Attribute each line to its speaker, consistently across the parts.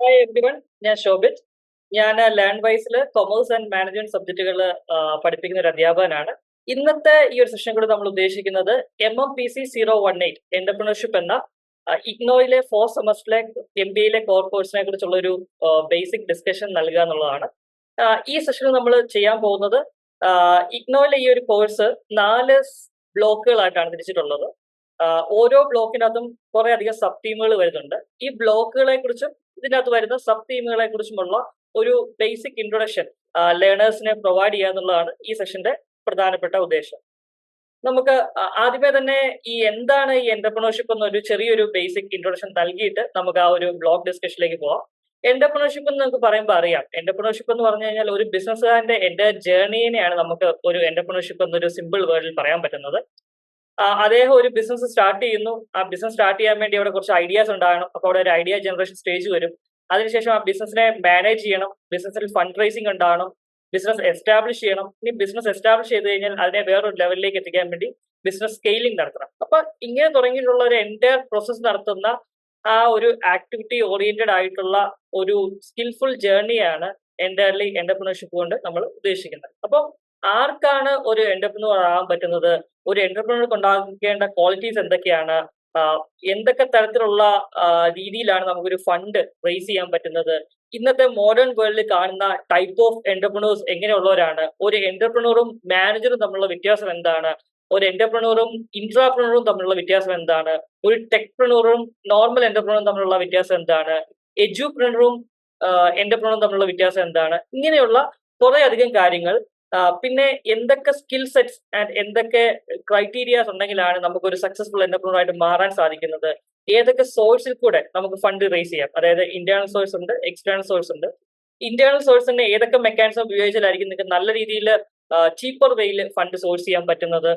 Speaker 1: Hi everyone ഞാൻ ശോഭിത്. ഞാൻ ലാൻഡ് വൈസിൽ കൊമേഴ്സ് ആൻഡ് മാനേജ്മെന്റ് സബ്ജക്റ്റുകൾ പഠിപ്പിക്കുന്ന ഒരു അധ്യാപകനാണ്. ഇന്നത്തെ ഈ ഒരു സെഷൻ കൂടെ നമ്മൾ ഉദ്ദേശിക്കുന്നത് M M P C zero one eight entrepreneurship എന്ന ഇഗ്നോയിലെ ഫോർ സെമസ്റ്ററിലെ എം ബി എയിലെ കോർ കോഴ്സിനെ കുറിച്ചുള്ള ഒരു ബേസിക് ഡിസ്കഷൻ നൽകുക എന്നുള്ളതാണ്. ഈ സെഷനിൽ നമ്മൾ ചെയ്യാൻ പോകുന്നത് ഇഗ്നോയിലെ ഈ ഒരു കോഴ്സ് നാല് ബ്ലോക്കുകളായിട്ടാണ് തിരിച്ചിട്ടുള്ളത്. ഓരോ ബ്ലോക്കിനകത്തും കുറെ അധികം സബ് ടീമുകൾ വരുന്നുണ്ട്. ഈ ബ്ലോക്കുകളെ കുറിച്ചും ഇതിനകത്ത് വരുന്ന സബ് ടീമുകളെ കുറിച്ചുമുള്ള ഒരു ബേസിക് ഇൻട്രൊഡക്ഷൻ ലേണേഴ്സിനെ പ്രൊവൈഡ് ചെയ്യുക എന്നുള്ളതാണ് ഈ സെഷന്റെ പ്രധാനപ്പെട്ട ഉദ്ദേശം. നമുക്ക് ആദ്യമേ തന്നെ ഈ എന്താണ് ഈ എന്റർപ്രണർഷിപ്പ് എന്നൊരു ചെറിയൊരു ബേസിക് ഇൻട്രൊഡക്ഷൻ നൽകിയിട്ട് നമുക്ക് ആ ഒരു ബ്ലോക്ക് ഡിസ്കഷനിലേക്ക് പോവാം. എന്റർപ്രണർഷിപ്പ് എന്ന് നമുക്ക് പറയുമ്പോൾ അറിയാം. എന്റർപ്രണർഷിപ്പ് എന്ന് പറഞ്ഞു കഴിഞ്ഞാൽ ഒരു ബിസിനസ്സുകാരന്റെ എന്റെ ജേർണിനെയാണ് നമുക്ക് ഒരു എന്റർപ്രണർഷിപ്പ് എന്നൊരു സിമ്പിൾ വേർഡിൽ പറയാൻ പറ്റുന്നത്. അദ്ദേഹം ഒരു ബിസിനസ് സ്റ്റാർട്ട് ചെയ്യുന്നു. ആ ബിസിനസ് സ്റ്റാർട്ട് ചെയ്യാൻ വേണ്ടി അവിടെ കുറച്ച് ഐഡിയാസ് ഉണ്ടാകണം. അപ്പോൾ അവിടെ ഒരു ഐഡിയ ജനറേഷൻ സ്റ്റേജ് വരും. അതിനുശേഷം ആ ബിസിനസ്സിനെ മാനേജ് ചെയ്യണം. ബിസിനസ്സിൽ ഫണ്ട് റൈസിംഗ് ഉണ്ടാകണം. ബിസിനസ് എസ്റ്റാബ്ലിഷ് ചെയ്യണം. ഇനി ബിസിനസ് എസ്റ്റാബ്ലിഷ് ചെയ്ത് കഴിഞ്ഞാൽ അതിനെ വേറൊരു ലെവലിലേക്ക് എത്തിക്കാൻ വേണ്ടി ബിസിനസ് സ്കെയിലിംഗ് നടത്തണം. അപ്പൊ ഇങ്ങനെ തുടങ്ങിയിട്ടുള്ള ഒരു എന്റയർ പ്രോസസ് നടത്തുന്ന ആ ഒരു ആക്ടിവിറ്റി ഓറിയന്റഡ് ആയിട്ടുള്ള ഒരു സ്കിൽഫുൾ ജേർണിയാണ് എന്റയർലി എന്റർപ്രണർഷിപ്പ് കൊണ്ട് നമ്മൾ ഉദ്ദേശിക്കുന്നത്. അപ്പം ആർക്കാണ് ഒരു എന്റർപ്രണർ ആകാൻ പറ്റുന്നത്? ഒരു എന്റർപ്രണർക്ക് ഉണ്ടാക്കേണ്ട ക്വാളിറ്റീസ് എന്തൊക്കെയാണ്? എന്തൊക്കെ തരത്തിലുള്ള രീതിയിലാണ് നമുക്കൊരു ഫണ്ട് റേസ് ചെയ്യാൻ പറ്റുന്നത്? ഇന്നത്തെ മോഡേൺ വേൾഡിൽ കാണുന്ന ടൈപ്പ് ഓഫ് എന്റർപ്രണേഴ്സ് എങ്ങനെയുള്ളവരാണ്? ഒരു എന്റർപ്രണറും മാനേജറും തമ്മിലുള്ള വ്യത്യാസം എന്താണ്? ഒരു എന്റർപ്രണറും ഇൻട്രാപ്രണറും തമ്മിലുള്ള വ്യത്യാസം എന്താണ്? ഒരു ടെക്പ്രണറും നോർമൽ എന്റർപ്രണറും തമ്മിലുള്ള വ്യത്യാസം എന്താണ്? എജ്യൂപ്രണറും എന്റർപ്രണറും തമ്മിലുള്ള വ്യത്യാസം എന്താണ്? ഇങ്ങനെയുള്ള കുറെ അധികം കാര്യങ്ങൾ. പിന്നെ എന്തൊക്കെ സ്കിൽ സെറ്റ്സ് ആൻഡ് എന്തൊക്കെ ക്രൈറ്റീരിയാസ് ഉണ്ടെങ്കിലാണ് നമുക്ക് ഒരു സക്സസ്ഫുൾ എന്റർപ്രണർ ആയിട്ട് മാറാൻ സാധിക്കുന്നത്? ഏതൊക്കെ സോഴ്സിൽ കൂടെ നമുക്ക് ഫണ്ട് റേസ് ചെയ്യാം? അതായത് ഇന്റേണൽ സോഴ്സ് ഉണ്ട് എക്സ്റ്റേണൽ സോഴ്സ് ഉണ്ട്. ഇന്റേണൽ സോഴ്സിന്റെ ഏതൊക്കെ മെക്കാനിസം ഉപയോഗിച്ചാലായിരിക്കും നിങ്ങൾക്ക് നല്ല രീതിയിൽ ചീപ്പർ വേയിൽ ഫണ്ട് സോഴ്സ് ചെയ്യാൻ പറ്റുന്നത്.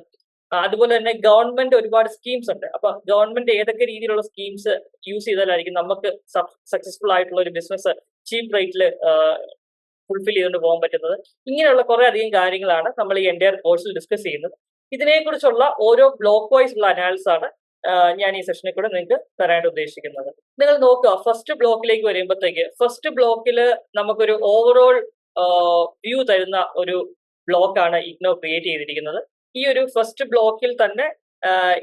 Speaker 1: അതുപോലെ തന്നെ ഗവൺമെന്റ് ഒരുപാട് സ്കീംസ് ഉണ്ട്. അപ്പൊ ഗവൺമെന്റ് ഏതൊക്കെ രീതിയിലുള്ള സ്കീംസ് യൂസ് ചെയ്താലായിരിക്കും നമുക്ക് സക്സസ്ഫുൾ ആയിട്ടുള്ള ഒരു ബിസിനസ് ചീപ്പ് റേറ്റിൽ ഫുൾഫിൽ ചെയ്തുകൊണ്ട് പോകാൻ പറ്റുന്നത്. ഇങ്ങനെയുള്ള കുറെ അധികം കാര്യങ്ങളാണ് നമ്മൾ ഈ എന്റെ കോഴ്സിൽ ഡിസ്കസ് ചെയ്യുന്നത്. ഇതിനെക്കുറിച്ചുള്ള ഓരോ ബ്ലോക്ക് വൈസ് ഉള്ള അനാലിസിസ് ആണ് ഞാൻ ഈ സെഷനിൽ കൂടെ നിങ്ങൾക്ക് തരാനായിട്ട് ഉദ്ദേശിക്കുന്നത്. നിങ്ങൾ നോക്കുക ഫസ്റ്റ് ബ്ലോക്കിലേക്ക് വരുമ്പോഴത്തേക്ക് ഫസ്റ്റ് ബ്ലോക്കിൽ നമുക്കൊരു ഓവറോൾ വ്യൂ തരുന്ന ഒരു ബ്ലോക്കാണ് ഇഗ്നോ ക്രിയേറ്റ് ചെയ്തിരിക്കുന്നത്. ഈ ഒരു ഫസ്റ്റ് ബ്ലോക്കിൽ തന്നെ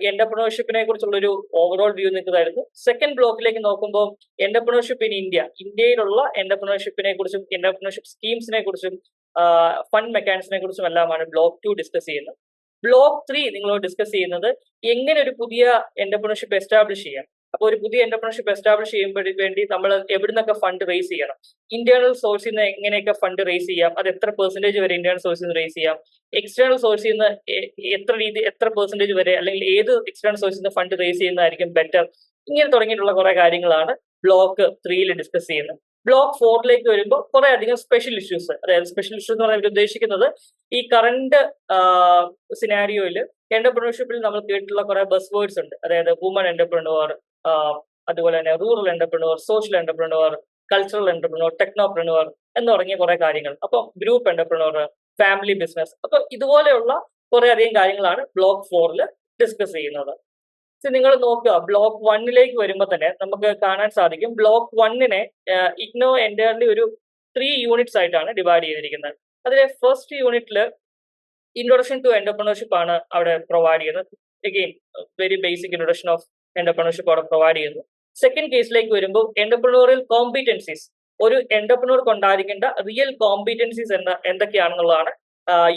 Speaker 1: എന്റർപ്രണർഷിപ്പിനെ കുറിച്ചുള്ള ഒരു ഓവറോൾ വ്യൂ നിൽക്കുന്നതായിരുന്നു സെക്കൻഡ് ബ്ലോക്കിലേക്ക് നോക്കുമ്പോൾ എന്റർപ്രണർഷിപ്പ് ഇൻ ഇന്ത്യ ഇന്ത്യയിലുള്ള എന്റർപ്രണർഷിപ്പിനെ കുറിച്ചും എന്റർപ്രണർഷിപ്പ് സ്കീംസിനെ കുറിച്ചും ഫണ്ട് മെക്കാനിക്സിനെ കുറിച്ചും എല്ലാമാണ് ബ്ലോക്ക് ടു ഡിസ്കസ് ചെയ്യുന്നത്. ബ്ലോക്ക് ത്രീ നിങ്ങളോട് ഡിസ്കസ് ചെയ്യുന്നത് എങ്ങനെ ഒരു പുതിയ എന്റർപ്രണർഷിപ്പ് എസ്റ്റാബ്ലിഷ് ചെയ്യാം? അപ്പോൾ ഒരു പുതിയ എന്റർപ്രണർഷിപ്പ് എസ്റ്റാബ്ലിഷ് ചെയ്യുമ്പോൾ വേണ്ടി നമ്മൾ എവിടുന്നൊക്കെ ഫണ്ട് റേസ് ചെയ്യണം? ഇന്റേണൽ സോഴ്സിൽ നിന്ന് എങ്ങനെയൊക്കെ ഫണ്ട് റേസ് ചെയ്യാം? അത് എത്ര പെർസെന്റേജ് വരെ ഇന്റേണൽ സോഴ്സിൽ നിന്ന് റേസ് ചെയ്യാം? എക്സ്റ്റേണൽ സോഴ്സിൽ നിന്ന് എത്ര രീതി എത്ര പെർസെന്റേജ് വരെ അല്ലെങ്കിൽ ഏത് എക്സ്റ്റേണൽ സോഴ്സിൽ നിന്ന് ഫണ്ട് റേസ് ചെയ്യുന്നതായിരിക്കും ബെറ്റർ ഇങ്ങനെ തുടങ്ങിയിട്ടുള്ള കുറെ കാര്യങ്ങളാണ് ബ്ലോക്ക് ത്രീയിൽ ഡിസ്കസ് ചെയ്യുന്നത്. ബ്ലോക്ക് ഫോറിലേക്ക് വരുമ്പോൾ കുറെ അധികം സ്പെഷ്യൽ ഇഷ്യൂസ് അതായത് സ്പെഷ്യൽ ഇഷ്യൂസ് എന്ന് പറയുന്നത് ഉദ്ദേശിക്കുന്നത് ഈ കറണ്ട് സിനാരിയോയിൽ എന്റർപ്രണർഷിപ്പിൽ നമ്മൾ കേട്ടിട്ടുള്ള കുറെ ബസ് വേർഡ്സ് ഉണ്ട്. അതായത് വുമൺ എന്റർപ്രണർ അതുപോലെ തന്നെ rural entrepreneur social entrepreneur cultural entrepreneur technopreneur എന്ന് തുടങ്ങിയ കുറെ കാര്യങ്ങൾ. അപ്പോൾ ഗ്രൂപ്പ് എന്റർപ്രണർ ഫാമിലി ബിസിനസ് അപ്പോൾ ഇതുപോലെയുള്ള കുറെ അധികം കാര്യങ്ങളാണ് ബ്ലോക്ക് ഫോറിൽ ഡിസ്കസ് ചെയ്യുന്നത്. നിങ്ങൾ നോക്കുക ബ്ലോക്ക് വണ്ണിലേക്ക് വരുമ്പോൾ തന്നെ നമുക്ക് കാണാൻ സാധിക്കും ബ്ലോക്ക് വണ്ണിനെ ഇഗ്നോ എന്റയർലി ഒരു ത്രീ യൂണിറ്റ്സ് ആയിട്ടാണ് ഡിവൈഡ് ചെയ്തിരിക്കുന്നത്. അതിലെ ഫസ്റ്റ് യൂണിറ്റിൽ ഇൻട്രൊഡക്ഷൻ ടു എന്റർപ്രണർഷിപ്പ് ആണ് അവിടെ പ്രൊവൈഡ് ചെയ്യുന്നത്. Again very basic introduction of entrepreneurship അവിടെ പ്രൊവൈഡ് ചെയ്യുന്നു. സെക്കൻഡ് കേസിലേക്ക് വരുമ്പോൾ എന്റർപ്രണറിയൽ കോമ്പീറ്റൻസീസ് ഒരു എന്റർപ്രണർക്ക് ഉണ്ടായിരിക്കേണ്ട റിയൽ കോമ്പീറ്റൻസീസ് എന്ന എന്തൊക്കെയാണെന്നുള്ളതാണ്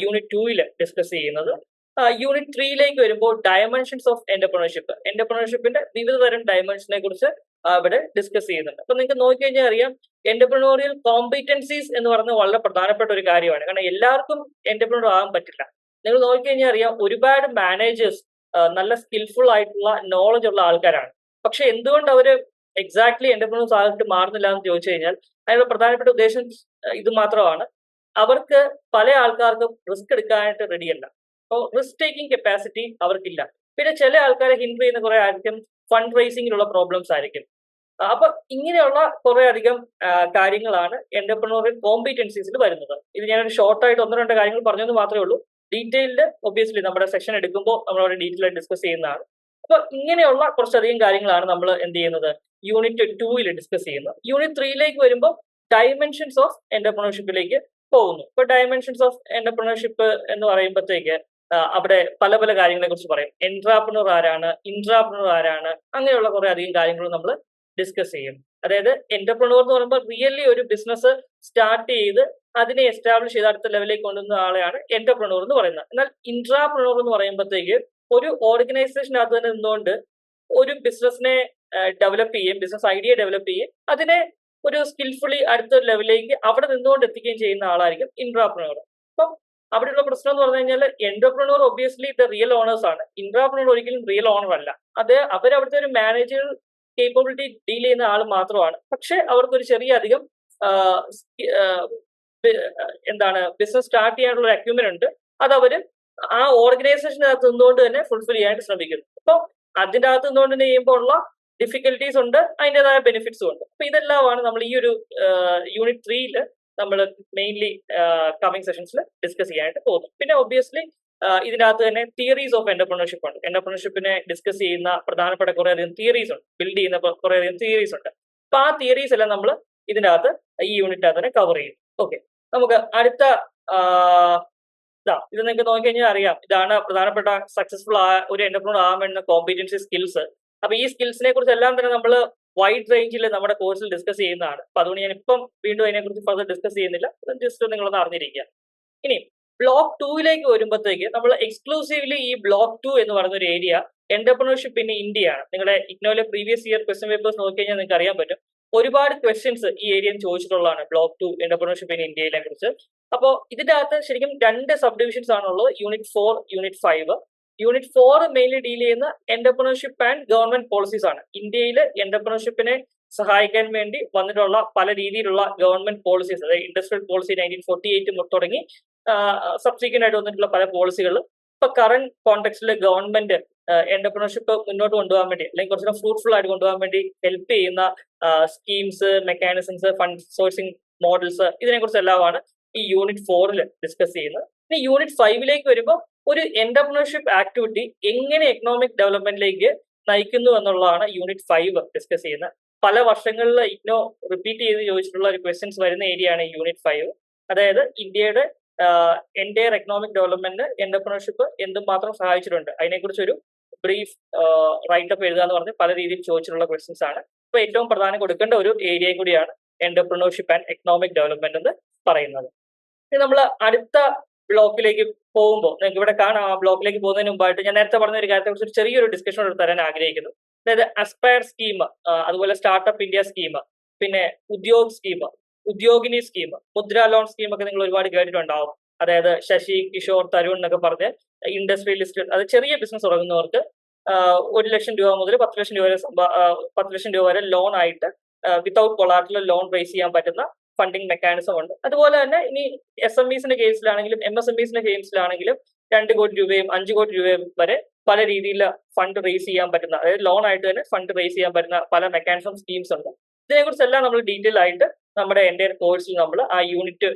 Speaker 1: യൂണിറ്റ് ടൂയിൽ ഡിസ്കസ് ചെയ്യുന്നത്. യൂണിറ്റ് ത്രീയിലേക്ക് വരുമ്പോൾ ഡയമെൻഷൻസ് ഓഫ് എന്റർപ്രണർഷിപ്പ് എന്റർപ്രണർഷിപ്പിന്റെ വിവിധ തരം ഡയമെൻഷനെ കുറിച്ച് ഇവിടെ ഡിസ്കസ് ചെയ്യുന്നുണ്ട്. അപ്പൊ നിങ്ങൾക്ക് നോക്കിക്കഴിഞ്ഞാൽ അറിയാം എന്റർപ്രണോറിയൽ കോമ്പീറ്റൻസീസ് എന്ന് പറയുന്നത് വളരെ പ്രധാനപ്പെട്ട ഒരു കാര്യമാണ്. കാരണം എല്ലാവർക്കും എന്റർപ്രണർ ആകാൻ പറ്റില്ല. നിങ്ങൾ നോക്കിക്കഴിഞ്ഞാൽ അറിയാം ഒരുപാട് മാനേജേഴ്സ് നല്ല സ്കിൽഫുൾ ആയിട്ടുള്ള നോളജ് ഉള്ള ആൾക്കാരാണ്. പക്ഷെ എന്തുകൊണ്ട് അവർ എക്സാക്ട്ലി എന്റർപ്രണേഴ്സ് ആയിട്ട് മാറുന്നില്ല എന്ന് ചോദിച്ചു കഴിഞ്ഞാൽ അതിനുള്ള പ്രധാനപ്പെട്ട ഉദ്ദേശം ഇത് മാത്രമാണ്. അവർക്ക് പല ആൾക്കാർക്കും റിസ്ക് എടുക്കാനായിട്ട് റെഡിയല്ല അപ്പോൾ റിസ്ക് ടേക്കിംഗ് കപ്പാസിറ്റി അവർക്കില്ല. പിന്നെ ചില ആൾക്കാരെ ഹിൻഡർ ചെയ്യുന്ന കുറെ ആയിരിക്കും ഫണ്ട് റൈസിങ്ങിലുള്ള പ്രോബ്ലംസ് ആയിരിക്കും. അപ്പൊ ഇങ്ങനെയുള്ള കുറെ അധികം കാര്യങ്ങളാണ് എന്റർപ്രണോറിയൽ കോമ്പീറ്റൻസീസിൽ വരുന്നത്. ഇത് ഞാനൊരു ഷോർട്ടായിട്ട് ഒന്ന് രണ്ട് കാര്യങ്ങൾ പറഞ്ഞെന്ന് മാത്രമേ ഉള്ളൂ. ഡീറ്റെയിൽഡ് ഒബിയസ്ലി നമ്മുടെ സെഷൻ എടുക്കുമ്പോൾ നമ്മൾ അവിടെ ഡീറ്റെയിൽ ആയിട്ട് ഡിസ്കസ് ചെയ്യുന്നതാണ്. അപ്പൊ ഇങ്ങനെയുള്ള കുറച്ചധികം കാര്യങ്ങളാണ് നമ്മൾ എന്ത് ചെയ്യുന്നത്? യൂണിറ്റ് ടൂവിൽ ഡിസ്കസ് ചെയ്യുന്നത്. യൂണിറ്റ് ത്രീയിലേക്ക് വരുമ്പോൾ ഡയമെൻഷൻസ് ഓഫ് എന്റർപ്രണർഷിപ്പിലേക്ക് പോകുന്നു. ഇപ്പൊ ഡയമെൻഷൻസ് ഓഫ് എന്റർപ്രണർഷിപ്പ് എന്ന് പറയുമ്പോഴത്തേക്ക് അവിടെ പല പല കാര്യങ്ങളെ കുറിച്ച് പറയും. എൻട്രാപ്രണർ ആരാണ്? ഇൻട്രാപ്രണർ ആരാണ്? അങ്ങനെയുള്ള കുറെ അധികം കാര്യങ്ങൾ നമ്മൾ ഡിസ്കസ് ചെയ്യും. അതായത് എന്റർപ്രണോർ എന്ന് പറയുമ്പോൾ റിയലി ഒരു ബിസിനസ് സ്റ്റാർട്ട് ചെയ്ത് അതിനെ എസ്റ്റാബ്ലിഷ് ചെയ്ത് അടുത്ത ലെവലിലേക്ക് കൊണ്ടുവന്ന ആളെയാണ് എന്റർപ്രണോർ എന്ന് പറയുന്നത്. എന്നാൽ ഇൻട്രാപ്രണോർ എന്ന് പറയുമ്പോഴത്തേക്ക് ഒരു ഓർഗനൈസേഷനകത്ത് തന്നെ നിന്നുകൊണ്ട് ഒരു ബിസിനസ്സിനെ ഡെവലപ്പ് ചെയ്യും ബിസിനസ് ഐഡിയ ഡെവലപ്പ് ചെയ്യും അതിനെ ഒരു സ്കിൽഫുള്ളി അടുത്ത ലെവലിലേക്ക് അവിടെ നിന്നുകൊണ്ട് എത്തിക്കുകയും ചെയ്യുന്ന ആളായിരിക്കും ഇൻട്രാപ്രണോർ അപ്പം അവിടെയുള്ള പ്രശ്നം എന്ന് പറഞ്ഞു കഴിഞ്ഞാൽ entrepreneur obviously the real owners ആണ്. ഇൻട്രാപ്രണോർ ഒരിക്കലും റിയൽ ഓണർ അല്ല. അത് അവർ അവിടുത്തെ ഒരു മാനേജർ കേപ്പബിലിറ്റി ഡീൽ ചെയ്യുന്ന ആൾ മാത്രമാണ്. പക്ഷെ അവർക്കൊരു ചെറിയ അധികം എന്താണ് ബിസിനസ് സ്റ്റാർട്ട് ചെയ്യാനുള്ള ഒരു അക്യൂമെന്റ് ഉണ്ട്. അത് അവർ ആ ഓർഗനൈസേഷനകത്ത് നിന്നുകൊണ്ട് തന്നെ ഫുൾഫിൽ ചെയ്യാനായിട്ട് ശ്രമിക്കുന്നു. അപ്പൊ അതിന്റെ അകത്ത് നിന്നുകൊണ്ട് തന്നെ ചെയ്യുമ്പോൾ ഉള്ള ഡിഫിക്കൽട്ടീസ് ഉണ്ട് അതിന്റെതായ ബെനിഫിറ്റ്സും ഉണ്ട്. അപ്പൊ ഇതെല്ലാമാണ് നമ്മൾ ഈ ഒരു യൂണിറ്റ് ത്രീയിൽ നമ്മൾ മെയിൻലി കമ്മിങ് സെഷൻസിൽ ഡിസ്കസ് ചെയ്യാനായിട്ട് പോകുന്നത്. പിന്നെ ഒബ്വിയസ്ലി ഇതിനകത്ത് തന്നെ തിയറീസ് ഓഫ് എന്റർപ്രണർഷിപ്പ് ഉണ്ട്. എന്റർപ്രണർഷിപ്പിനെ ഡിസ്കസ് ചെയ്യുന്ന പ്രധാനപ്പെട്ട കുറേയധികം തിയറീസ് ഉണ്ട്. ബിൽഡ് ചെയ്യുന്ന കുറേയധികം തിയറീസ് ഉണ്ട്. അപ്പൊ ആ തിയറീസ് എല്ലാം നമ്മൾ ഇതിനകത്ത് ഈ യൂണിറ്റിനകത്ത് തന്നെ കവർ ചെയ്യും. ഓക്കെ നമുക്ക് അടുത്ത ഇതാ നിങ്ങൾക്ക് നോക്കിക്കഴിഞ്ഞാൽ അറിയാം. ഇതാണ് പ്രധാനപ്പെട്ട സക്സസ്ഫുൾ ആ ഒരു എന്റർപ്രണർ ആവാൻ കോമ്പറ്റൻസി സ്കിൽസ് അപ്പൊ ഈ സ്കിൽസിനെ കുറിച്ച് എല്ലാം തന്നെ നമ്മൾ വൈഡ് റേഞ്ചിൽ നമ്മുടെ കോഴ്സിൽ ഡിസ്കസ് ചെയ്യുന്നതാണ്. അപ്പൊ അതുകൊണ്ട് ഞാൻ ഇപ്പം വീണ്ടും അതിനെക്കുറിച്ച് ഫർദർ ഡിസ്കസ് ചെയ്യുന്നില്ല. ജസ്റ്റ് നിങ്ങളൊന്ന് അറിഞ്ഞിരിക്കുക. ഇനി ബ്ലോക്ക് ടൂവിലേക്ക് വരുമ്പോഴത്തേക്ക് നമ്മൾ എക്സ്ക്ലൂസീവ്ലി ഈ ബ്ലോക്ക് ടു എന്ന് പറയുന്ന ഒരു ഏരിയ എന്റർപ്രണർഷിപ്പ് ഇൻ ഇന്ത്യ ആണ്. നിങ്ങളുടെ ഇഗ്നോയിലെ പ്രീവിയസ് ഇയർ ക്വസ്റ്റ്യൻ പേപ്പേഴ്സ് നോക്കിക്കഴിഞ്ഞാൽ നിങ്ങൾക്ക് അറിയാൻ പറ്റും. ഒരുപാട് ക്വസ്റ്റ്യൻസ് ഈ ഏരിയയിൽ ചോദിച്ചിട്ടുള്ളതാണ് ബ്ലോക്ക് ടു എന്റർപ്രണർഷിപ്പ് ഇൻ ഇന്ത്യയിലെ കുറിച്ച്. അപ്പോൾ ഇതിന്റെ അകത്ത് ശരിക്കും രണ്ട് സബ് ഡിവിഷൻസ് ആണുള്ളത് unit four unit five unit four mainly deal ചെയ്യുന്ന എന്റർപ്രണർഷിപ്പ് ആൻഡ് ഗവൺമെന്റ് പോളിസീസ് ആണ്. ഇന്ത്യയിലെ എന്റർപ്രണർഷിപ്പിനെ സഹായിക്കാൻ വേണ്ടി വന്നിട്ടുള്ള പല രീതിയിലുള്ള ഗവൺമെന്റ് പോളിസീസ് അതായത് industrial policy nineteen forty eight തുടങ്ങി സബ്സിക്വന്റ് ആയിട്ട് വന്നിട്ടുള്ള പല പോളിസികൾ ഇപ്പൊ കറന്റ് കോണ്ടെക്സ്റ്റിൽ ഗവൺമെന്റ് എന്റർപ്രണർഷിപ്പ് മുന്നോട്ട് കൊണ്ടുപോകാൻ വേണ്ടി അല്ലെങ്കിൽ കുറച്ചുകൂടെ ഫ്രൂട്ട്ഫുൾ ആയിട്ട് കൊണ്ടുപോകാൻ വേണ്ടി ഹെൽപ്പ് ചെയ്യുന്ന schemes mechanisms fund sourcing models ഇതിനെക്കുറിച്ച് എല്ലാമാണ് ഈ യൂണിറ്റ് ഫോറിൽ ഡിസ്കസ് ചെയ്യുന്നത്. ഇനി യൂണിറ്റ് ഫൈവിലേക്ക് വരുമ്പോൾ ഒരു എന്റർപ്രണർഷിപ്പ് ആക്ടിവിറ്റി എങ്ങനെ എക്കണോമിക് ഡെവലപ്മെന്റിലേക്ക് നയിക്കുന്നു എന്നുള്ളതാണ് യൂണിറ്റ് ഫൈവ് ഡിസ്കസ് ചെയ്യുന്നത്. പല വർഷങ്ങളിൽ ഇഗ്നോ റിപ്പീറ്റ് ചെയ്ത് ചോദിച്ചിട്ടുള്ള ഒരു ക്വസ്റ്റ്യൻസ് വരുന്ന ഏരിയ ആണ് യൂണിറ്റ് ഫൈവ് അതായത് ഇന്ത്യയുടെ എന്റെ എക്കണോമിക് ഡെവലപ്മെന്റ് എന്റർപ്രണർഷിപ്പ് എന്തുമാത്രം സഹായിച്ചിട്ടുണ്ട്. അതിനെക്കുറിച്ച് ഒരു ബ്രീഫ് റൈറ്റപ്പ് എഴുതുക എന്ന് പറഞ്ഞ് പല രീതിയിൽ ചോദിച്ചിട്ടുള്ള ക്വസ്റ്റ്യൻസ് ആണ്. ഇപ്പൊ ഏറ്റവും പ്രധാനം കൊടുക്കേണ്ട ഒരു ഏരിയയും കൂടിയാണ് എന്റർപ്രണർഷിപ്പ് ആൻഡ് എക്കണോമിക് ഡെവലപ്മെന്റ് എന്ന് പറയുന്നത്. നമ്മൾ അടുത്ത ബ്ലോക്കിലേക്ക് പോകുമ്പോൾ നിങ്ങൾക്ക് ഇവിടെ കാണാം ആ ബ്ലോക്കിലേക്ക് പോകുന്നതിന് മുമ്പായിട്ട് ഞാൻ നേരത്തെ പറഞ്ഞ ഒരു കാര്യത്തെക്കുറിച്ച് ചെറിയൊരു ഡിസ്കഷൻ എടുത്ത് തരാൻ ആഗ്രഹിക്കുന്നു. അതായത് അസ്പയർ സ്കീം അതുപോലെ സ്റ്റാർട്ടപ്പ് ഇന്ത്യ സ്കീം പിന്നെ Udyog scheme Udyogini scheme Mudra loan scheme ഒക്കെ നിങ്ങൾ ഒരുപാട് കേട്ടിട്ടുണ്ടാവും. അതായത് ശശി കിഷോർ തരുൺ എന്നൊക്കെ പറഞ്ഞ് ഇൻഡസ്ട്രിയലിസ്റ്റ് അത് ചെറിയ ബിസിനസ് തുടങ്ങുന്നവർക്ക് ഒരു ലക്ഷം രൂപ മുതൽ പത്ത് ലക്ഷം രൂപ വരെ പത്ത് ലക്ഷം രൂപ വരെ ലോൺ ആയിട്ട് വിത്തൗട്ട് കൊളാറ്റിൽ ലോൺ റേസ് ചെയ്യാൻ പറ്റുന്ന ഫണ്ടിങ് മെക്കാനിസം ഉണ്ട്. അതുപോലെ തന്നെ ഇനി എസ് എം ഇസിന്റെ കേസിലാണെങ്കിലും എം എസ് എം ഇസിന്റെ കേസിലാണെങ്കിലും രണ്ട് കോടി രൂപയും അഞ്ച് കോടി രൂപയും വരെ പല രീതിയിൽ ഫണ്ട് റേസ് ചെയ്യാൻ പറ്റുന്ന അതായത് ലോൺ ആയിട്ട് തന്നെ ഫണ്ട് റേസ് ചെയ്യാൻ പറ്റുന്ന പല മെക്കാനിസം സ്കീംസ് ഉണ്ട്. ഇതിനെ ഇതിനെക്കുറിച്ചെല്ലാം നമ്മൾ ഡീറ്റെയിൽ ആയിട്ട് നമ്മുടെ എന്റെ കോഴ്സിൽ നമ്മൾ ആ യൂണിറ്റ്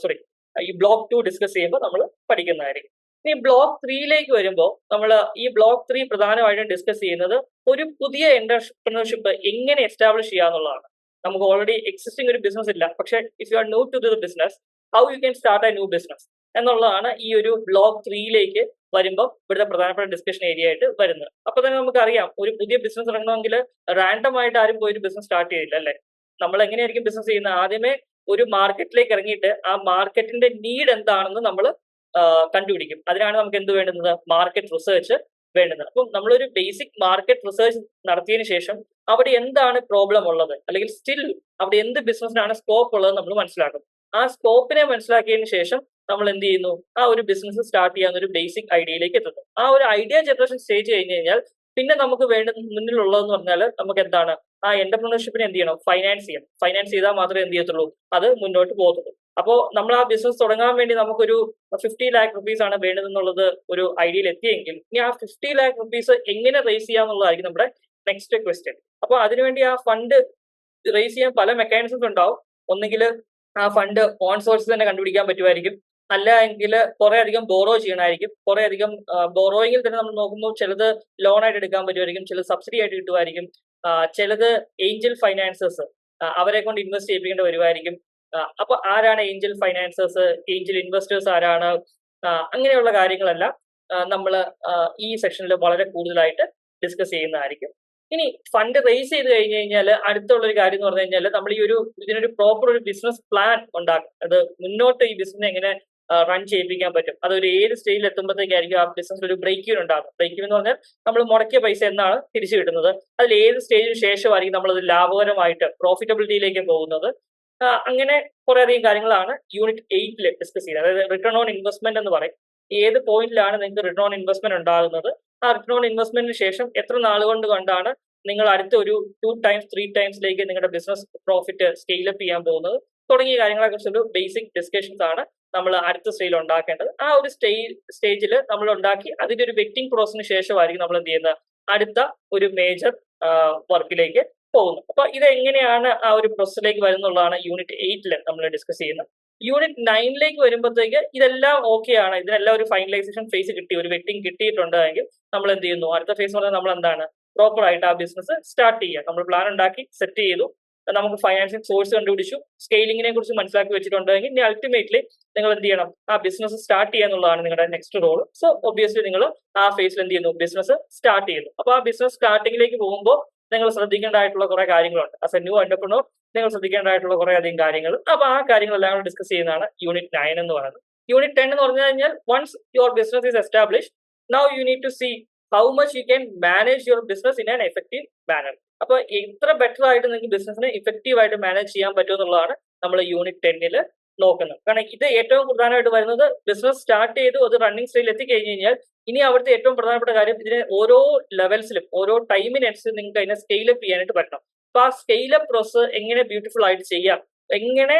Speaker 1: സോറി ഈ ബ്ലോക്ക് ടു ഡിസ്കസ് ചെയ്യുമ്പോൾ നമ്മൾ പഠിക്കുന്നതായിരിക്കും. ഇനി ബ്ലോക്ക് ത്രീയിലേക്ക് വരുമ്പോൾ നമ്മൾ ഈ ബ്ലോക്ക് ത്രീ പ്രധാനമായിട്ടും ഡിസ്കസ് ചെയ്യുന്നത് ഒരു പുതിയ എന്റർപ്രണർഷിപ്പ് എങ്ങനെ എസ്റ്റാബ്ലിഷ് ചെയ്യാന്നുള്ളതാണ് നമുക്ക് ഓൾറെഡി എക്സിസ്റ്റിംഗ് ഒരു ബിസിനസ് ഇല്ല. പക്ഷേ if you are new to the business how you can start a new business എന്നുള്ളതാണ് ഈ ഒരു ബ്ലോക്ക് ത്രീയിലേക്ക് വരുമ്പോൾ ഇവിടുത്തെ പ്രധാനപ്പെട്ട ഡിസ്കഷൻ ഏരിയ ആയിട്ട് വരുന്നത്. അപ്പൊ തന്നെ നമുക്കറിയാം ഒരു പുതിയ ബിസിനസ് തുടങ്ങണമെങ്കിൽ റാൻഡം ആയിട്ട് ആരും പോയി ഒരു ബിസിനസ് സ്റ്റാർട്ട് ചെയ്യില്ല അല്ലെ? നമ്മൾ എങ്ങനെയായിരിക്കും ബിസിനസ് ചെയ്യുന്നത്? ആദ്യമേ ഒരു മാർക്കറ്റിലേക്ക് ഇറങ്ങിയിട്ട് ആ മാർക്കറ്റിന്റെ നീഡ് എന്താണെന്ന് നമ്മൾ കണ്ടുപിടിക്കും. അതിനാണ് നമുക്ക് എന്ത് വേണ്ടുന്നത്? മാർക്കറ്റ് റിസർച്ച് വേണ്ടുന്നത്. അപ്പം നമ്മളൊരു ബേസിക് മാർക്കറ്റ് റിസർച്ച് നടത്തിയതിനു ശേഷം അവിടെ എന്താണ് പ്രോബ്ലം ഉള്ളത്? അല്ലെങ്കിൽ സ്റ്റിൽ അവിടെ എന്ത് ബിസിനസ്സിനാണ് സ്കോപ്പ് ഉള്ളത് നമ്മൾ മനസ്സിലാക്കും. ആ സ്കോപ്പിനെ മനസ്സിലാക്കിയതിന് ശേഷം നമ്മൾ എന്ത് ചെയ്യുന്നു ആ ഒരു ബിസിനസ് സ്റ്റാർട്ട് ചെയ്യാവുന്ന ഒരു ബേസിക് ഐഡിയയിലേക്ക് എത്തുന്നു. ആ ഒരു ഐഡിയ ജനറേഷൻ സ്റ്റേജ് കഴിഞ്ഞ് കഴിഞ്ഞാൽ പിന്നെ നമുക്ക് വേണ്ട മുന്നിലുള്ളതെന്ന് പറഞ്ഞാൽ നമുക്ക് എന്താണ്? ആ എന്റർപ്രണർഷിപ്പിനെ എന്ത് ചെയ്യണം? ഫൈനാൻസ് ചെയ്യണം. ഫൈനാൻസ് ചെയ്താൽ മാത്രമേ എന്ത് ചെയ്യത്തുള്ളൂ? അത് മുന്നോട്ട് പോകത്തുള്ളൂ. അപ്പോൾ നമ്മൾ ആ ബിസിനസ് തുടങ്ങാൻ വേണ്ടി നമുക്കൊരു ഫിഫ്റ്റി ലാക്ക് റുപ്പീസ് ആണ് വേണ്ടതെന്നുള്ളത് ഒരു ഐഡിയയിൽ എത്തിയെങ്കിൽ ഇനി ആ ഫിഫ്റ്റി ലാക്ക് റുപ്പീസ് എങ്ങനെ റേസ് ചെയ്യാന്നുള്ളതായിരിക്കും നമ്മുടെ നെക്സ്റ്റ് ക്വസ്റ്റ്യൻ അപ്പോൾ അതിനുവേണ്ടി ആ ഫണ്ട് റേസ് ചെയ്യാൻ പല മെക്കാനിസംസ് ഉണ്ടാവും. ഒന്നുകിൽ ആ ഫണ്ട് ഓൺ സോഴ്സ് തന്നെ കണ്ടുപിടിക്കാൻ പറ്റുമായിരിക്കും. അല്ല എങ്കിൽ കുറെ അധികം ബോറോ ചെയ്യണമായിരിക്കും. കുറെ അധികം ബോറോയിങ്ങിൽ തന്നെ നമ്മൾ നോക്കുമ്പോൾ ചിലത് ലോൺ ആയിട്ട് എടുക്കാൻ പറ്റുമായിരിക്കും ചിലത് സബ്സിഡി ആയിട്ട് കിട്ടുമായിരിക്കും. ചിലത് ഏഞ്ചൽ ഫൈനാൻസേഴ്സ് അവരെ കൊണ്ട് ഇൻവെസ്റ്റ് ചെയ്യിപ്പിക്കേണ്ടി വരുമായിരിക്കും. അപ്പൊ ആരാണ് ഏഞ്ചൽ ഫൈനാൻസേഴ്സ് ഏഞ്ചൽ ഇൻവെസ്റ്റേഴ്സ് ആരാണ്? അങ്ങനെയുള്ള കാര്യങ്ങളെല്ലാം നമ്മൾ ഈ സെക്ഷനിൽ വളരെ കൂടുതലായിട്ട് ഡിസ്കസ് ചെയ്യുന്നതായിരിക്കും. ഇനി ഫണ്ട് റേസ് ചെയ്ത് കഴിഞ്ഞ് കഴിഞ്ഞാൽ അടുത്തുള്ള ഒരു കാര്യം എന്ന് പറഞ്ഞു കഴിഞ്ഞാൽ നമ്മൾ ഈ ഒരു ഇതിനൊരു പ്രോപ്പർ ഒരു ബിസിനസ് പ്ലാൻ ഉണ്ടാക്കും. അത് മുന്നോട്ട് ഈ ബിസിനസ് എങ്ങനെ റൺ ചെയ്യിപ്പിക്കാൻ പറ്റും. അത് ഒരു ഏത് സ്റ്റേജിൽ എത്തുമ്പോഴത്തേക്കായിരിക്കും ആ ബിസിനസ് ഒരു ബ്രേക്ക് ഇവൻ ഉണ്ടാകും ബ്രേക്ക് എന്ന് പറഞ്ഞാൽ നമ്മൾ മുടക്കിയ പൈസ എന്നാണ് തിരിച്ചു കിട്ടുന്നത്. അതിൽ ഏത് സ്റ്റേജിന് ശേഷമായിരിക്കും നമ്മളത് ലാഭകരമായിട്ട് പ്രോഫിറ്റബിലിറ്റിയിലേക്ക് പോകുന്നത്. അങ്ങനെ കുറെ അധികം കാര്യങ്ങളാണ് യൂണിറ്റ് എയ്റ്റിൽ ഡിസ്കസ് ചെയ്യുന്നത് അതായത് റിട്ടേൺ ഓൺ ഇൻവെസ്റ്റ്മെന്റ് എന്ന് പറയും. ഏത് പോയിന്റിലാണ് നിങ്ങൾക്ക് റിട്ടേൺ ഓൺ ഇൻവെസ്റ്റ്മെന്റ് ഉണ്ടാകുന്നത്? ആ റിട്ടേൺ ഓൺ ഇൻവെസ്റ്റ്മെന്റിന് ശേഷം എത്ര നാൾ കൊണ്ട് കണ്ടാണ് നിങ്ങൾ അടുത്ത ഒരു ടു ടൈംസ് ത്രീ ടൈംസിലേക്ക് നിങ്ങളുടെ ബിസിനസ് പ്രോഫിറ്റ് സ്കെയിൽ അപ്പ് ചെയ്യാൻ പോകുന്നത്? തുടങ്ങിയ കാര്യങ്ങളെ കുറിച്ചൊരു ബേസിക് ഡിസ്കഷൻസ് ആണ് നമ്മൾ അടുത്ത സ്റ്റേജിൽ ഉണ്ടാക്കേണ്ടത്. ആ ഒരു സ്റ്റേജ് സ്റ്റേജിൽ നമ്മൾ ഉണ്ടാക്കി അതിന്റെ ഒരു വെറ്റിംഗ് പ്രോസസ്സിന് ശേഷമായിരിക്കും നമ്മൾ എന്ത് ചെയ്യുന്നത്? അടുത്ത ഒരു മേജർ വർക്കിലേക്ക് പോകുന്നത്. അപ്പൊ ഇത് എങ്ങനെയാണ് ആ ഒരു പ്രോസസ്സിലേക്ക് വരുന്നുള്ളതാണ് യൂണിറ്റ് എയ്റ്റിൽ നമ്മൾ ഡിസ്കസ് ചെയ്യുന്നത്. യൂണിറ്റ് നയനിലേക്ക് വരുമ്പോഴത്തേക്ക് ഇതെല്ലാം ഓക്കെ ആണ്. ഇതിനെല്ലാം ഒരു ഫൈനലൈസേഷൻ ഫേസ് കിട്ടി ഒരു വെറ്റിംഗ് കിട്ടിയിട്ടുണ്ട് എങ്കിൽ നമ്മൾ എന്ത് ചെയ്യുന്നു? അടുത്ത ഫേസ് എന്ന് പറഞ്ഞാൽ നമ്മൾ എന്താണ്? പ്രോപ്പർ ആയിട്ട് ആ ബിസിനസ് സ്റ്റാർട്ട് ചെയ്യുക. നമ്മൾ പ്ലാൻ ഉണ്ടാക്കി സെറ്റ് ചെയ്തു. നമുക്ക് ഫൈനാൻസിങ് സോഴ്സ് കണ്ടുപിടിച്ചു. സ്കെയിലിങ്ങിനെ കുറിച്ച് മനസ്സിലാക്കി വെച്ചിട്ടുണ്ടെങ്കിൽ ഇനി അൾട്ടിമേറ്റ്ലി നിങ്ങൾ എന്ത് ചെയ്യണം? ആ ബിസിനസ് സ്റ്റാർട്ട് ചെയ്യുക എന്നുള്ളതാണ് നിങ്ങളുടെ നെക്സ്റ്റ് റോൾ സോ ഒബിയസ്ലി നിങ്ങൾ ആ ഫേസിൽ എന്ത് ചെയ്യുന്നു? ബിസിനസ് സ്റ്റാർട്ട് ചെയ്യുന്നു. അപ്പൊ ആ ബിസിനസ് സ്റ്റാർട്ടിങ്ങിലേക്ക് പോകുമ്പോൾ നിങ്ങൾ ശ്രദ്ധിക്കേണ്ടതായിട്ടുള്ള കുറെ കാര്യങ്ങളുണ്ട്. ആസ് എ ന്യൂ എന്റർപ്രണർ നിങ്ങൾ ശ്രദ്ധിക്കേണ്ടതായിട്ടുള്ള കുറെ അധികം കാര്യങ്ങൾ. അപ്പൊ ആ കാര്യങ്ങളെല്ലാം കൂടെ ഡിസ്കസ് ചെയ്യുന്നതാണ് യൂണിറ്റ് നയൻ എന്ന് പറയുന്നത്. യൂണിറ്റ് ടെൻ എന്ന് പറഞ്ഞു കഴിഞ്ഞാൽ once your business is establish now you need to see how much you can manage your business in an effective manner അപ്പൊ എത്ര ബെറ്റർ ആയിട്ട് നിങ്ങൾക്ക് ബിസിനസിനെ ഇഫക്റ്റീവ് ആയിട്ട് മാനേജ് ചെയ്യാൻ പറ്റും എന്നുള്ളതാണ് നമ്മൾ യൂണിറ്റ് ടെന്നിൽ നോക്കുന്നത്. കാരണം ഇത് ഏറ്റവും പ്രധാനമായിട്ട് വരുന്നത് ബിസിനസ് സ്റ്റാർട്ട് ചെയ്തു അത് റണ്ണിങ് സ്റ്റേജിൽ എത്തിക്കഴിഞ്ഞ് കഴിഞ്ഞാൽ ഇനി അവിടുത്തെ ഏറ്റവും പ്രധാനപ്പെട്ട കാര്യം ഇതിന് ഓരോ ലെവൽസിലും ഓരോ ടൈമിനനുസരിച്ച് നിങ്ങൾക്ക് അതിനെ സ്കെയിൽ അപ്പ് ചെയ്യാനായിട്ട് പറ്റണം. അപ്പൊ ആ സ്കെയിൽ അപ്പ് പ്രോസസ് എങ്ങനെ ബ്യൂട്ടിഫുൾ ആയിട്ട് ചെയ്യാം എങ്ങനെ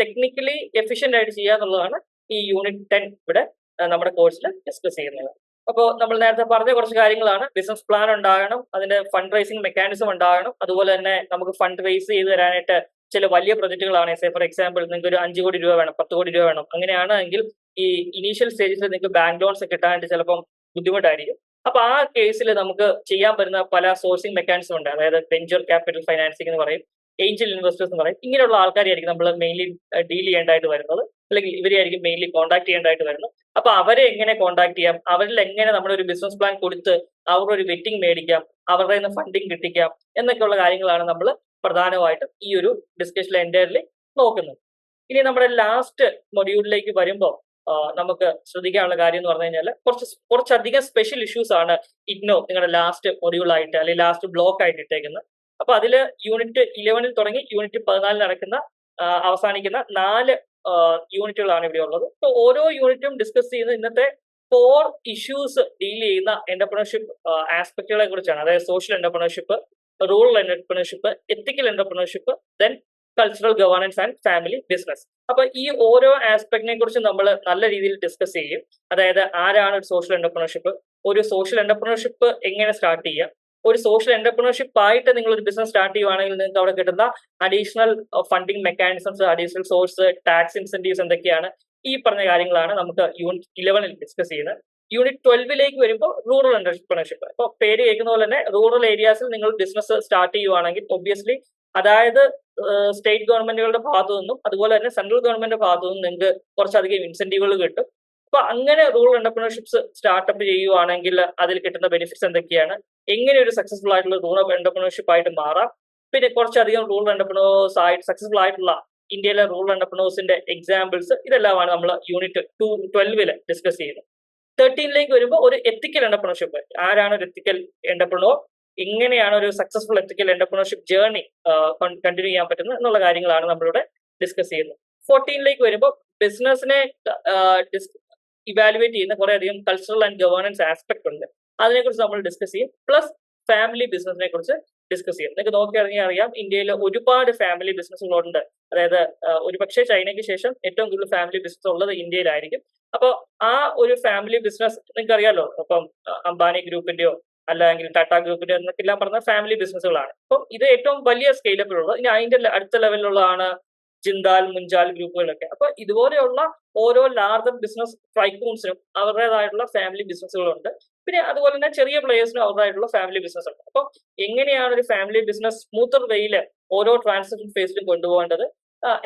Speaker 1: ടെക്നിക്കലി എഫിഷ്യന്റ് ആയിട്ട് ചെയ്യാന്നുള്ളതാണ് ഈ യൂണിറ്റ് ടെൻ ഇവിടെ നമ്മുടെ കോഴ്സിൽ ഡിസ്കസ് ചെയ്യുന്നത്. അപ്പോൾ നമ്മൾ നേരത്തെ പറഞ്ഞ കുറച്ച് കാര്യങ്ങളാണ്. ബിസിനസ് പ്ലാൻ ഉണ്ടാകണം. അതിന്റെ ഫണ്ട് റൈസിംഗ് മെക്കാനിസം ഉണ്ടാകണം. അതുപോലെ തന്നെ നമുക്ക് ഫണ്ട് റൈസ് ചെയ്ത് തരാനായിട്ട് ചില വലിയ പ്രൊജക്റ്റുകളാണ് സേ ഫോർ എക്സാമ്പിൾ നിങ്ങൾക്ക് ഒരു അഞ്ച് കോടി രൂപ വേണം പത്ത് കോടി രൂപ വേണം. അങ്ങനെയാണെങ്കിൽ ഈ ഇനീഷ്യൽ സ്റ്റേജിൽ നിങ്ങൾക്ക് ബാങ്ക് ലോൺസ് കിട്ടാനായിട്ട് ചിലപ്പം ബുദ്ധിമുട്ടായിരിക്കും. അപ്പൊ ആ കേസിൽ നമുക്ക് ചെയ്യാൻ പറ്റുന്ന പല സോഴ്സിംഗ് മെക്കാനിസം ഉണ്ട്. അതായത് വെഞ്ചർ ക്യാപിറ്റൽ ഫൈനാൻസിംഗ് എന്ന് പറയും. ഏഞ്ചൽ ഇൻവെസ്റ്റേഴ്സ് എന്ന് പറയും. ഇങ്ങനെയുള്ള ആൾക്കാരെയായിരിക്കും നമ്മൾ മെയിൻലി ഡീൽ ചെയ്യേണ്ടതായിട്ട് വരുന്നത്. അല്ലെങ്കിൽ ഇവരെയായിരിക്കും മെയിൻലി കോൺടാക്ട് ചെയ്യേണ്ടതായിട്ട് വരുന്നത്. അപ്പൊ അവരെ എങ്ങനെ കോൺടാക്ട് ചെയ്യാം? അവരിൽ എങ്ങനെ നമ്മൾ ഒരു ബിസിനസ് പ്ലാൻ കൊടുത്ത് അവരുടെ ഒരു വെറ്റിംഗ് മേടിക്കാം? അവരുടെ നിന്ന് ഫണ്ടിങ് കിട്ടിക്കാം? എന്നൊക്കെയുള്ള കാര്യങ്ങളാണ് നമ്മൾ പ്രധാനമായിട്ടും ഈ ഒരു ഡിസ്കഷനിൽ എന്റയർലി നോക്കുന്നത്. ഇനി നമ്മുടെ ലാസ്റ്റ് മൊഡ്യൂളിലേക്ക് വരുമ്പോൾ നമുക്ക് ശ്രദ്ധിക്കാനുള്ള കാര്യം എന്ന് പറഞ്ഞു കഴിഞ്ഞാൽ കുറച്ച് കുറച്ചധികം സ്പെഷ്യൽ ഇഷ്യൂസ് ആണ് ഇഗ്നോ നിങ്ങളുടെ ലാസ്റ്റ് മൊഡ്യൂളായിട്ട് അല്ലെങ്കിൽ ലാസ്റ്റ് ബ്ലോക്ക് ആയിട്ട് ഇട്ടേക്കുന്നത് അപ്പൊ അതിൽ യൂണിറ്റ് ഇലവനിൽ തുടങ്ങി യൂണിറ്റ് പതിനാലിൽ നടക്കുന്ന അവസാനിക്കുന്ന നാല് യൂണിറ്റുകളാണ് ഇവിടെ ഉള്ളത്. അപ്പൊ ഓരോ യൂണിറ്റും ഡിസ്കസ് ചെയ്യുന്ന ഇന്നത്തെ ഫോർ ഇഷ്യൂസ് ഡീൽ ചെയ്യുന്ന എന്റർപ്രണർഷിപ്പ് ആസ്പെക്ടുകളെ കുറിച്ചാണ്. അതായത് social entrepreneurship rural entrepreneurship ethical entrepreneurship then cultural governance and family business അപ്പൊ ഈ ഓരോ ആസ്പെക്ടിനെ കുറിച്ച് നമ്മൾ നല്ല രീതിയിൽ ഡിസ്കസ് ചെയ്യും. അതായത് ആരാണ് ഒരു സോഷ്യൽ എന്റർപ്രണർഷിപ്പ് ഒരു സോഷ്യൽ എന്റർപ്രണർഷിപ്പ് എങ്ങനെ സ്റ്റാർട്ട് ചെയ്യാം ഒരു സോഷ്യൽ എന്റർപ്രണർഷിപ്പ് ആയിട്ട് നിങ്ങൾ ഒരു ബിസിനസ് സ്റ്റാർട്ട് ചെയ്യുവാണെങ്കിൽ നിങ്ങൾക്ക് അവിടെ കിട്ടുന്ന additional funding mechanisms additional source tax incentives എന്തൊക്കെയാണ്? ഈ പറഞ്ഞ കാര്യങ്ങളാണ് നമുക്ക് യൂണിറ്റ് ഇലവനിൽ ഡിസ്കസ് ചെയ്യുന്നത്. യൂണിറ്റ് ട്വൽവിലേക്ക് വരുമ്പോൾ റൂറൽ എന്റർപ്രണർഷിപ്പ് ഇപ്പോൾ പേര് കേൾക്കുന്ന പോലെ തന്നെ റൂറൽ ഏരിയാസിൽ നിങ്ങൾ ബിസിനസ് സ്റ്റാർട്ട് ചെയ്യുവാണെങ്കിൽ ഒബ്വിയസ്ലി അതായത് സ്റ്റേറ്റ് ഗവൺമെന്റുകളുടെ ഭാഗത്തു നിന്നും അതുപോലെ തന്നെ സെൻട്രൽ ഗവൺമെന്റിന്റെ ഭാഗത്തു നിന്നും നിങ്ങൾക്ക് കുറച്ചധികം ഇൻസെന്റീവുകൾ കിട്ടും. അപ്പൊ അങ്ങനെ റൂറൽ എന്റർപ്രണർഷിപ്സ് സ്റ്റാർട്ടപ്പ് ചെയ്യുവാണെങ്കിൽ അതിൽ കിട്ടുന്ന ബെനിഫിറ്റ്സ് എന്തൊക്കെയാണ്? എങ്ങനെ ഒരു സക്സസ്ഫുൾ ആയിട്ടുള്ള റൂറൽ എന്റർപ്രണർഷിപ്പ് ആയിട്ട് മാറാം? പിന്നെ കുറച്ചധികം റൂറൽ എന്റർപ്രണേഴ്സ് ആയിട്ട് സക്സസ്ഫുൾ ആയിട്ടുള്ള ഇന്ത്യയിലെ റൂറൽ എന്റർപ്രണേഴ്സിന്റെ എക്സാമ്പിൾസ് ഇതെല്ലാമാണ് നമ്മൾ യൂണിറ്റ് ടു ട്വൽവിൽ ഡിസ്കസ് ചെയ്യുന്നത്. തേർട്ടീനിലേക്ക് വരുമ്പോൾ ഒരു എത്തിക്കൽ എന്റർപ്രണർഷിപ്പ് ആരാണ് ഒരു എത്തിക്കൽ എന്റർപ്രണോർ എങ്ങനെയാണ് ഒരു successful ethical entrepreneurship journey continue ചെയ്യാൻ പറ്റുന്നത് എന്നുള്ള കാര്യങ്ങളാണ് നമ്മളിവിടെ ഡിസ്കസ് ചെയ്യുന്നത്. ഫോർട്ടീനിലേക്ക് വരുമ്പോൾ ബിസിനസിനെ ഇവാലുവേറ്റ് ചെയ്യുന്ന കുറെ അധികം കൾച്ചറൽ ആൻഡ് ഗവേണൻസ് ആസ്പെക്ട് ഉണ്ട്. അതിനെക്കുറിച്ച് നമ്മൾ ഡിസ്കസ് ചെയ്യും. പ്ലസ് ഫാമിലി ബിസിനസിനെ കുറിച്ച് ഡിസ്കസ് ചെയ്യും. നിങ്ങൾക്ക് നോക്കിയാണെങ്കിൽ അറിയാം ഇന്ത്യയിൽ ഒരുപാട് ഫാമിലി ബിസിനസ്സുകളുണ്ട് അതായത് ഒരുപക്ഷെ ചൈനയ്ക്ക് ശേഷം ഏറ്റവും കൂടുതൽ ഫാമിലി ബിസിനസ് ഉള്ളത് ഇന്ത്യയിലായിരിക്കും. അപ്പോൾ ആ ഒരു ഫാമിലി ബിസിനസ് നിങ്ങൾക്ക് അറിയാലോ അപ്പം അംബാനി ഗ്രൂപ്പിന്റെയോ അല്ലെങ്കിൽ ടാറ്റ ഗ്രൂപ്പിന്റെ എന്നൊക്കെ എല്ലാം പറഞ്ഞ ഫാമിലി ബിസിനസ്സുകളാണ് അപ്പം ഇത് ഏറ്റവും വലിയ സ്കെയിലപ്പിലുള്ളത് ഇനി അതിന്റെ അടുത്ത ലെവലിലുള്ളതാണ് ജിന്താൽ മുഞ്ചാൽ ഗ്രൂപ്പുകളൊക്കെ. അപ്പൊ ഇതുപോലെയുള്ള ഓരോ ലാർജർ ബിസിനസ് ട്രൈക്കൂൺസിനും അവരുടേതായിട്ടുള്ള ഫാമിലി ബിസിനസ്സുകളുണ്ട് പിന്നെ അതുപോലെ തന്നെ ചെറിയ പ്ലേയേഴ്സിനും അവരുടേതായിട്ടുള്ള ഫാമിലി ബിസിനസ് ഉണ്ട്. അപ്പം എങ്ങനെയാണ് ഒരു ഫാമിലി ബിസിനസ് സ്മൂത്തർ വേയിൽ ഓരോ ട്രാൻസാക്ഷൻ ഫേസിലും കൊണ്ടുപോകേണ്ടത്?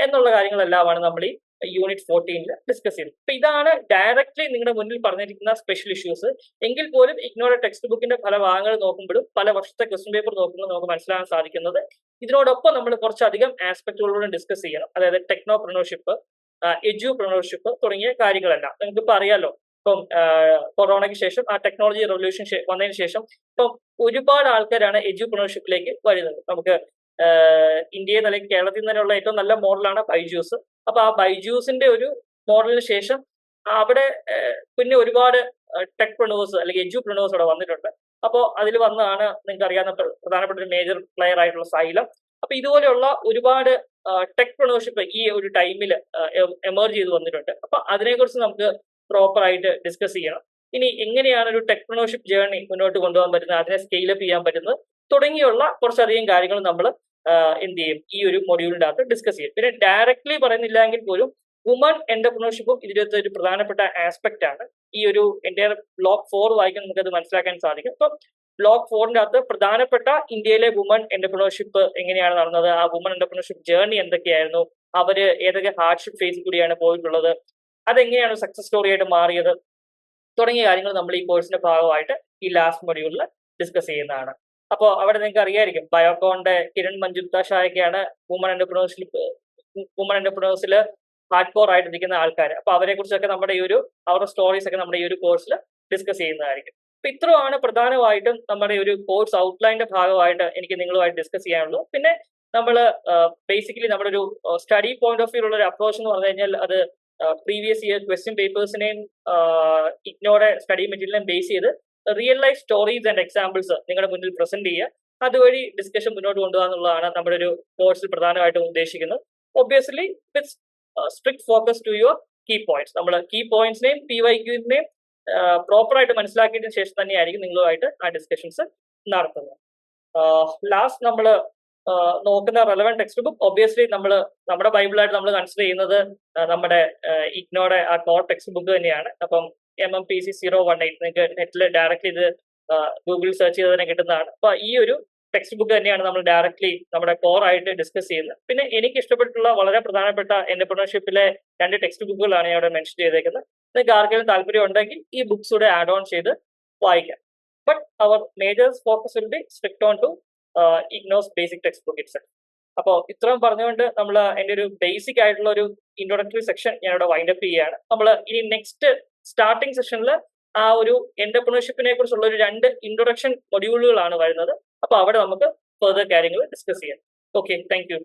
Speaker 1: എന്നുള്ള കാര്യങ്ങളെല്ലാമാണ് നമ്മൾ ഈ യൂണിറ്റ് ഫോർട്ടീനിൽ ഡിസ്കസ് ചെയ്തു. അപ്പൊ ഇതാണ് ഡയറക്ട്ലി നിങ്ങളുടെ മുന്നിൽ പറഞ്ഞിരിക്കുന്ന സ്പെഷ്യൽ ഇഷ്യൂസ് എങ്കിൽ പോലും ഇഗ്നോയുടെ ടെക്സ്റ്റ് ബുക്കിന്റെ പല ഭാഗങ്ങൾ നോക്കുമ്പോഴും പല വർഷത്തെ ക്വസ്റ്റ്യൻ പേപ്പർ നോക്കുമ്പോഴും നമുക്ക് മനസ്സിലാക്കാൻ സാധിക്കുന്നത്. ഇതിനോടൊപ്പം നമ്മൾ കുറച്ചധികം ആസ്പെക്ടുകളോട് ഡിസ്കസ് ചെയ്യണം. അതായത് ടെക്നോ പ്രണർഷിപ്പ്, എജു പ്രണർഷിപ്പ് തുടങ്ങിയ കാര്യങ്ങളെല്ലാം. നിങ്ങൾക്കിപ്പോൾ അറിയാലോ ഇപ്പം കൊറോണയ്ക്ക് ശേഷം ആ ടെക്നോളജി റെവല്യൂഷൻ വന്നതിന് ശേഷം ഇപ്പം ഒരുപാട് ആൾക്കാരാണ് എജു പ്രണോർഷിപ്പിലേക്ക് വരുന്നത്. നമുക്ക് ഇന്ത്യയിൽ അല്ലെങ്കിൽ കേരളത്തിൽ തന്നെയുള്ള ഏറ്റവും നല്ല മോഡലാണ് ബൈജൂസ്. അപ്പൊ ആ ബൈജൂസിന്റെ ഒരു മോഡലിന് ശേഷം അവിടെ പിന്നെ ഒരുപാട് ടെക് പ്രണേഴ്സ് അല്ലെങ്കിൽ എജു പ്രണേഴ്സ് അവിടെ വന്നിട്ടുണ്ട്. അപ്പോൾ അതിൽ വന്നതാണ് നിങ്ങൾക്ക് അറിയാവുന്ന പ്ര- പ്രധാനപ്പെട്ട ഒരു മേജർ പ്ലെയർ ആയിട്ടുള്ള സൈലം. അപ്പൊ ഇതുപോലെയുള്ള ഒരുപാട് ടെക് പ്രൊണേഴ്ഷിപ്പ് ഈ ഒരു ടൈമിൽ എമേർജ് ചെയ്ത് വന്നിട്ടുണ്ട്. അപ്പൊ അതിനെക്കുറിച്ച് നമുക്ക് പ്രോപ്പർ ആയിട്ട് ഡിസ്കസ് ചെയ്യണം. ഇനി എങ്ങനെയാണ് ഒരു ടെക്നോഷിപ്പ് ജേർണി മുന്നോട്ട് കൊണ്ടുപോകാൻ പറ്റുന്നത്? അതിനെ സ്കെയിലപ്പ് ചെയ്യാൻ പറ്റുന്നത്? തുടങ്ങിയുള്ള കുറച്ചധികം കാര്യങ്ങൾ നമ്മൾ എന്ത് ചെയ്യും? ഈ ഒരു മൊഡ്യൂളിന്റെ അകത്ത് ഡിസ്കസ് ചെയ്യും. പിന്നെ ഡയറക്ട്ലി പറയുന്നില്ല എങ്കിൽ പോലും വുമൺ എന്റർപ്രണർഷിപ്പും ഇതിന്റെ ഒരു പ്രധാനപ്പെട്ട ആസ്പെക്റ്റ് ആണ്. ഈ ഒരു എന്റെ ബ്ലോക്ക് ഫോർ വായിക്കാൻ നമുക്കത് മനസ്സിലാക്കാൻ സാധിക്കും. അപ്പം ബ്ലോക്ക് ഫോറിന്റെ അകത്ത് പ്രധാനപ്പെട്ട ഇന്ത്യയിലെ വുമൺ എന്റർപ്രണർഷിപ്പ് എങ്ങനെയാണ് നടന്നത്? ആ വുമൺ എന്റർപ്രണർഷിപ്പ് ജേർണി എന്തൊക്കെയായിരുന്നു? അവർ ഏതൊക്കെ ഹാർഡ്ഷിപ്പ് ഫേസിൽ കൂടിയാണ് പോയിട്ടുള്ളത്? അതെങ്ങനെയാണ് സക്സസ് സ്റ്റോറി ആയിട്ട് മാറിയത്? തുടങ്ങിയ കാര്യങ്ങൾ നമ്മൾ ഈ കോഴ്സിന്റെ ഭാഗമായിട്ട് ഈ ലാസ്റ്റ് മൊഡ്യൂളിൽ ഡിസ്കസ് ചെയ്യുന്നതാണ്. അപ്പോൾ അവിടെ നിങ്ങൾക്ക് അറിയായിരിക്കും ബയോകോണിന്റെ കിരൺ മഞ്ജുപ്ത ഷായൊക്കെയാണ് വുമൺ എന്റർപ്രണേഴ്സിൽ വുമൺ എന്റർപ്രണേഴ്സിൽ ഹാർഡ് കോർ ആയിട്ട് നിൽക്കുന്ന ആൾക്കാർ അപ്പൊ അവരെ കുറിച്ചൊക്കെ നമ്മുടെ ഈ ഒരു അവരുടെ സ്റ്റോറീസ് ഒക്കെ നമ്മുടെ ഈ ഒരു കോഴ്സിൽ ഡിസ്കസ് ചെയ്യുന്നതായിരിക്കും. അപ്പൊ ഇത്രയാണ് പ്രധാനമായിട്ടും നമ്മുടെ ഒരു കോഴ്സ് ഔട്ട്ലൈന്റെ ഭാഗമായിട്ട് എനിക്ക് നിങ്ങളുമായിട്ട് ഡിസ്കസ് ചെയ്യാനുള്ളൂ. പിന്നെ നമ്മൾ ബേസിക്കലി നമ്മുടെ ഒരു സ്റ്റഡി പോയിന്റ് ഓഫ് വ്യൂ ഉള്ള ഒരു അപ്രോച്ച് എന്ന് പറഞ്ഞു കഴിഞ്ഞാൽ അത് പ്രീവിയസ് ഇയർ ക്വസ്റ്റ്യൻ പേപ്പേഴ്സിനെയും ഇഗ്നോറെ സ്റ്റഡി മെറ്റീരിയലിനെയും ബേസ് ചെയ്ത് real life stories and examples നിങ്ങളുടെ മുന്നിൽ പ്രസന്റ് ചെയ്യുക. അതുവഴി ഡിസ്കഷൻ മുന്നോട്ട് കൊണ്ടുപോകുക എന്നുള്ളതാണ് നമ്മുടെ ഒരു കോഴ്സിൽ പ്രധാനമായിട്ടും ഉദ്ദേശിക്കുന്നത്. Obviously with strict focus to your key points നമ്മൾ കീ പോയിന്റ്സിനെയും പി വൈ ക്യൂസിനെയും പ്രോപ്പറായിട്ട് മനസ്സിലാക്കിയതിനു ശേഷം തന്നെയായിരിക്കും നിങ്ങളുമായിട്ട് ആ ഡിസ്കഷൻസ് നടത്തുന്നത്. ലാസ്റ്റ് നമ്മൾ നോക്കുന്ന റെലവെന്റ് ടെക്സ്റ്റ് ബുക്ക് ഒബ്വിയസ്ലി നമ്മൾ നമ്മുടെ ബൈബിളായിട്ട് നമ്മൾ കൺസിഡർ ചെയ്യുന്നത് നമ്മുടെ ഇഗ്നോയുടെ ആ കോർ ടെക്സ്റ്റ് ബുക്ക് തന്നെയാണ്. അപ്പം M M P C zero one eight നിങ്ങൾക്ക് നെറ്റിൽ ഡയറക്റ്റ്ലി ഇത് ഗൂഗിൾ സെർച്ച് ചെയ്ത് തന്നെ കിട്ടുന്നതാണ്. അപ്പൊ ഈ ഒരു ടെക്സ്റ്റ് ബുക്ക് തന്നെയാണ് നമ്മൾ ഡയറക്റ്റ്ലി നമ്മുടെ കോർ ആയിട്ട് ഡിസ്കസ് ചെയ്യുന്നത്. പിന്നെ എനിക്ക് ഇഷ്ടപ്പെട്ടുള്ള വളരെ പ്രധാനപ്പെട്ട എന്റർപ്രണർഷിപ്പിലെ രണ്ട് ടെക്സ്റ്റ് ബുക്കുകളാണ് ഞാൻ ഇവിടെ മെൻഷൻ ചെയ്തേക്കുന്നത്. നിങ്ങൾക്ക് ആർക്കെങ്കിലും താല്പര്യം ഉണ്ടെങ്കിൽ ഈ ബുക്സ് കൂടെ ആഡ് ഓൺ ചെയ്ത് വായിക്കാം. But our majors focus be strict on to IGNOU's basic text book it's അപ്പോൾ ഇത്രയും പറഞ്ഞുകൊണ്ട് നമ്മൾ എന്റെ ഒരു ബേസിക് ആയിട്ടുള്ള ഒരു ഇൻട്രോഡക്ടറി സെക്ഷൻ ഞാൻ ഇവിടെ വൈൻഡ് അപ്പ് ചെയ്യുകയാണ്. നമ്മൾ ഇനി നെക്സ്റ്റ് സ്റ്റാർട്ടിംഗ് സെഷനിൽ ആ ഒരു എന്റർപ്രണർഷിപ്പിനെ കുറിച്ചുള്ള ഒരു രണ്ട് ഇൻട്രൊഡക്ഷൻ മൊഡ്യൂളുകളാണ് വരുന്നത്. അപ്പോൾ അവിടെ നമുക്ക് ഫെർദർ കാര്യങ്ങൾ ഡിസ്കസ് ചെയ്യാം. Okay thank you